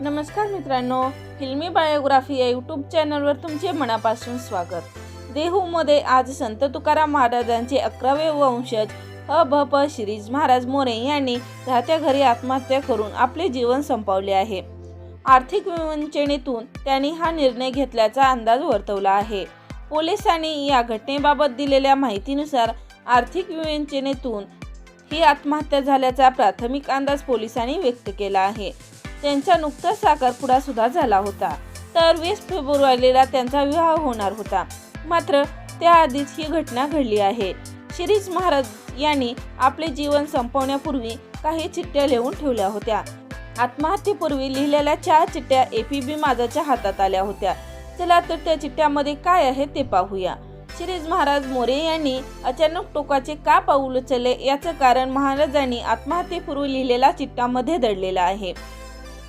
नमस्कार मित्रांनो फिल्मी बायोग्राफी या यूट्यूब चॅनलवर तुमचे मनापासून स्वागत. देहूमध्ये आज संत तुकाराम महाराजांचे अकरावे वंशज अ भ प श्रीज महाराज मोरे यांनी राहत्या घरी आत्महत्या करून आपले जीवन संपवले आहे. आर्थिक विवंचनेतून त्यांनी हा निर्णय घेतल्याचा अंदाज वर्तवला आहे. पोलिसांनी या घटनेबाबत दिलेल्या माहितीनुसार आर्थिक विवंचनेतून ही आत्महत्या झाल्याचा प्राथमिक अंदाज पोलिसांनी व्यक्त केला आहे. त्यांचा नुकताच साखरपुडा सुद्धा झाला होता. तर वीस फेब्रुवारीला त्यांचा विवाह होणार होता. मात्र त्याआधीच ही घटना घडली आहे. शिरीष महाराज यांनी आपले जीवन संपवण्यापूर्वी काही चिठ्ठ्या लिहून ठेवल्या होत्या. आत्महत्येपूर्वी लिहिलेल्या चार चिठ्ठ्या ए पी बी माझाच्या हातात आल्या होत्या. चला तर त्या चिठ्ठ्यामध्ये काय आहे ते पाहूया. शिरीष महाराज मोरे यांनी अचानक टोकाचे का पाऊल उचलले याचं कारण महाराजांनी आत्महत्येपूर्वी लिहिलेल्या चिठ्ठ्यामध्ये दडलेलं आहे.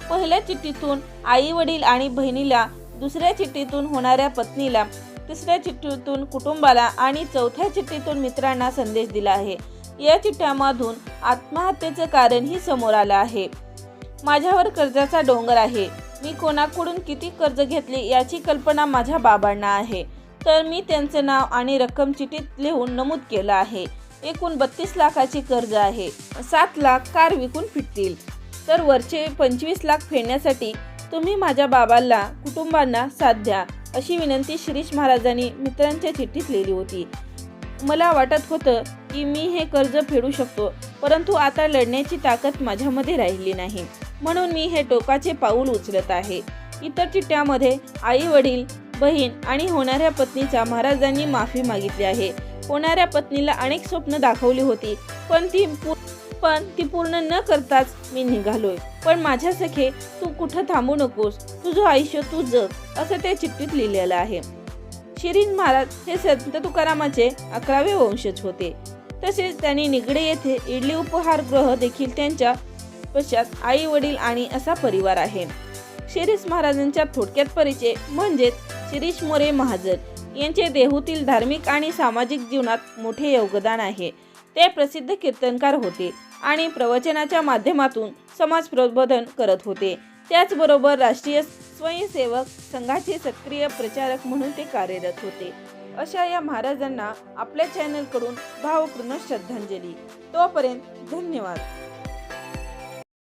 पहिल्या चिठ्ठीतून आई वडील आणि बहिणीला दुसऱ्या चिठ्ठीतून होणाऱ्या पत्नीला तिसऱ्या चिठ्ठीतून कुटुंबाला आणि चौथ्या चिठ्ठीतून मित्रांना संदेश दिला आहे. या चिठ्ठ्यामधून आत्महत्येचं कारणही समोर आलं आहे. माझ्यावर कर्जाचा डोंगर आहे. मी कोणाकडून किती कर्ज घेतले याची कल्पना माझ्या बाबांना आहे. तर मी त्यांचं नाव आणि रक्कम चिठ्ठीत लिहून नमूद केलं आहे. एकूण बत्तीस लाखाची कर्ज आहे. सात लाख कार विकून फिटतील. तर वरचे पंचवीस लाख फेडण्यासाठी तुम्ही माझ्या बाबाला कुटुंबांना साथ द्या अशी विनंती शिरीष महाराजांनी मित्रांच्या चिठ्ठीत लिहिली होती. मला वाटत होतं की मी हे कर्ज फेडू शकतो परंतु आता लढण्याची ताकद माझ्यामध्ये राहिली नाही. म्हणून मी हे टोकाचे पाऊल उचलत आहे. इतर चिठ्ठ्यामध्ये आई वडील बहीण आणि होणाऱ्या पत्नीचा महाराजांनी माफी मागितली आहे. होणाऱ्या पत्नीला अनेक स्वप्न दाखवली होती पण ती पण ती पूर्ण न करताच मी निघालोय. पण माझ्या सखे तू कुठं थांबू नकोस. तुझं आयुष्य तू जग असं त्या चिठ्ठीत लिहिलेलं आहे. शिरीष महाराज हे संत तुकारामाचे अकरावे वंशज होते. तसेच त्यांनी निगडे येथे इडली उपहारगृह देखील त्यांच्या पश्चात आई वडील आणि असा परिवार आहे. शिरीष महाराजांच्या थोडक्यात परिचय म्हणजेच शिरीष मोरे महाजन यांचे देहूतील धार्मिक आणि सामाजिक जीवनात मोठे योगदान आहे. ते प्रसिद्ध कीर्तनकार होते आणि प्रवचनाच्या माध्यमातून समाज प्रबोधन करत होते. त्याचबरोबर राष्ट्रीय स्वयंसेवक संघाचे सक्रिय प्रचारक म्हणून ते कार्यरत होते. अशा या महाराजांना आपल्या चॅनलकडून भावपूर्ण श्रद्धांजली. तोपर्यंत धन्यवाद.